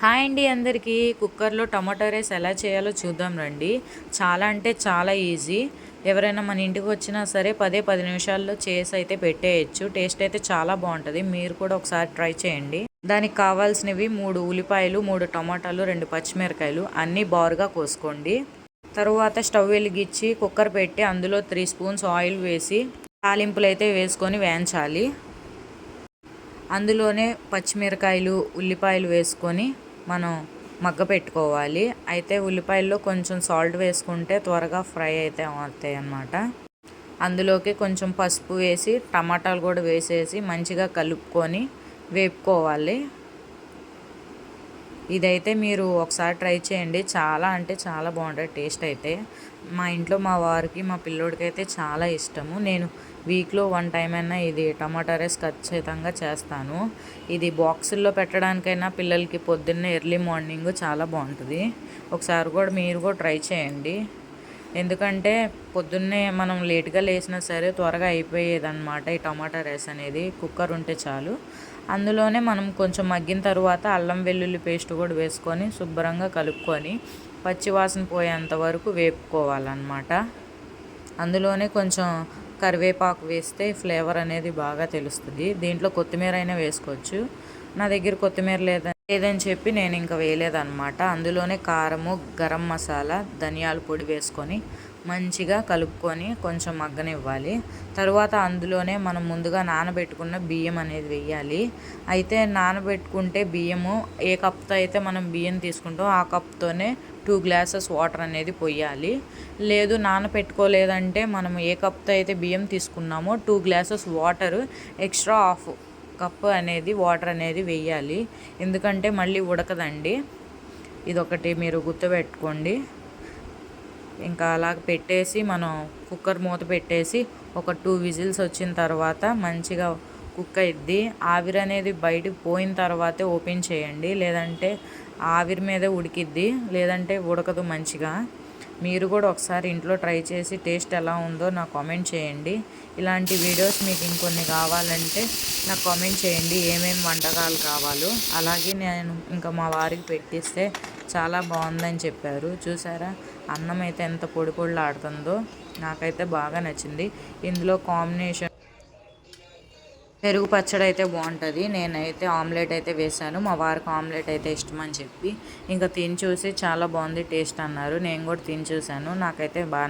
Hi అండి అందరికీ. కుక్కర్లో టమాటో రైస్ ఎలా చేయాలో చూద్దాం రండి. చాలా అంటే చాలా ఈజీ. ఎవరైనా మన ఇంటికి వచ్చినా సరే పదే పది నిమిషాల్లో చేసి అయితే పెట్టేయచ్చు. టేస్ట్ అయితే చాలా బాగుంటుంది. మీరు కూడా ఒకసారి ట్రై చేయండి. దానికి కావాల్సినవి మూడు ఉల్లిపాయలు మూడు టమాటాలు రెండు పచ్చిమిరకాయలు అన్నీ బారుగా కోసుకోండి. తరువాత స్టవ్ వెలిగించి కుక్కర్ పెట్టి అందులో త్రీ స్పూన్స్ ఆయిల్ వేసి తాలింపులు అయితే వేసుకొని వేయించాలి. అందులోనే పచ్చిమిరకాయలు ఉల్లిపాయలు వేసుకొని మనం మగ్గ పెట్టుకోవాలి. అయితే ఉల్లిపాయల్లో కొంచెం సాల్ట్ వేసుకుంటే త్వరగా ఫ్రై అయితే అవుతాయి అన్నమాట. అందులోకి కొంచెం పసుపు వేసి టమాటాలు కూడా వేసేసి మంచిగా కలుపుకొని వేపుకోవాలి. ఇదైతే మీరు ఒకసారి ట్రై చేయండి. చాలా అంటే చాలా బాగుంటుంది టేస్ట్ అయితే. మా ఇంట్లో మా వారికి మా పిల్లోడికి అయితే చాలా ఇష్టము. నేను వీక్లో వన్ టైం అయినా ఇది టమాటా రైస్ ఖచ్చితంగా చేస్తాను. ఇది బాక్సుల్లో పెట్టడానికైనా పిల్లలకి పొద్దున్నే ఎర్లీ మార్నింగ్ చాలా బాగుంటుంది. ఒకసారి కూడా మీరు కూడా ట్రై చేయండి. ఎందుకంటే పొద్దున్నే మనం లేట్గా లేచినా సరే త్వరగా అయిపోయేదన్నమాట ఈ టమాటా రైస్ అనేది. కుక్కర్ ఉంటే చాలు. అందులోనే మనం కొంచెం మగ్గిన తర్వాత అల్లం వెల్లుల్లి పేస్ట్ కూడా వేసుకొని శుభ్రంగా కలుపుకొని పచ్చివాసన పోయేంత వరకు వేపుకోవాలన్నమాట. అందులోనే కొంచెం కరివేపాకు వేస్తే ఫ్లేవర్ అనేది బాగా తెలుస్తుంది. దీంట్లో కొత్తిమీర అయినా వేసుకోవచ్చు. నా దగ్గర కొత్తిమీర లేదా లేదని చెప్పి నేను ఇంకా వేయలేదన్నమాట. అందులోనే కారము గరం మసాలా ధనియాల పొడి వేసుకొని మంచిగా కలుపుకొని కొంచెం మగ్గనివ్వాలి. తర్వాత అందులోనే మనం ముందుగా నానబెట్టుకున్న బియ్యం అనేది వేయాలి. అయితే నానబెట్టుకుంటే బియ్యము ఏ కప్తో అయితే మనం బియ్యం తీసుకుంటామో ఆ కప్తోనే టూ గ్లాసెస్ వాటర్ అనేది పోయాలి. లేదు నానపెట్టుకోలేదంటే మనం ఏ కప్తో అయితే బియ్యం తీసుకున్నామో two glasses water extra half cup అనేది వాటర్ అనేది వేయాలి. ఎందుకంటే మళ్ళీ ఉడకదండి. ఇదొకటి మీరు గుర్తుపెట్టుకోండి. ఇంకా అలా పెట్టేసి మనం కుక్కర్ మూత పెట్టేసి ఒక టూ విజిల్స్ వచ్చిన తర్వాత మంచిగా కుక్ అయింది ఆవిరి అనేది బయటకు పోయిన తర్వాతే ఓపెన్ చేయండి. లేదంటే ఆవిరి మీదే ఉడికిద్ది. లేదంటే ఉడకదు మంచిగా. మీరు కూడా ఒకసారి ఇంట్లో ట్రై చేసి టేస్ట్ ఎలా ఉందో నాకు కామెంట్ చేయండి. ఇలాంటి వీడియోస్ మీకు ఇంకొన్ని కావాలంటే నాకు కామెంట్ చేయండి. ఏమేమి వంటకాలు కావాలో. అలాగే నేను ఇంకా మా వారికి పెట్టిస్తే చాలా బాగుందని చెప్పారు. చూసారా? అన్నం అయితే ఎంత పొడి పొడిలాడుతుందో నాకైతే బాగా నచ్చింది. ఇందులో కాంబినేషన్ పెరుగు పచ్చడి అయితే బాగుంటుంది. నేనైతే ఆమ్లెట్ అయితే వేశాను మా వారికి ఆమ్లెట్ అయితే ఇష్టం అని చెప్పి. ఇంకా తిని చూసి చాలా బాగుంది టేస్ట్ అన్నారు. నేను కూడా తిని చూశాను నాకైతే బాగా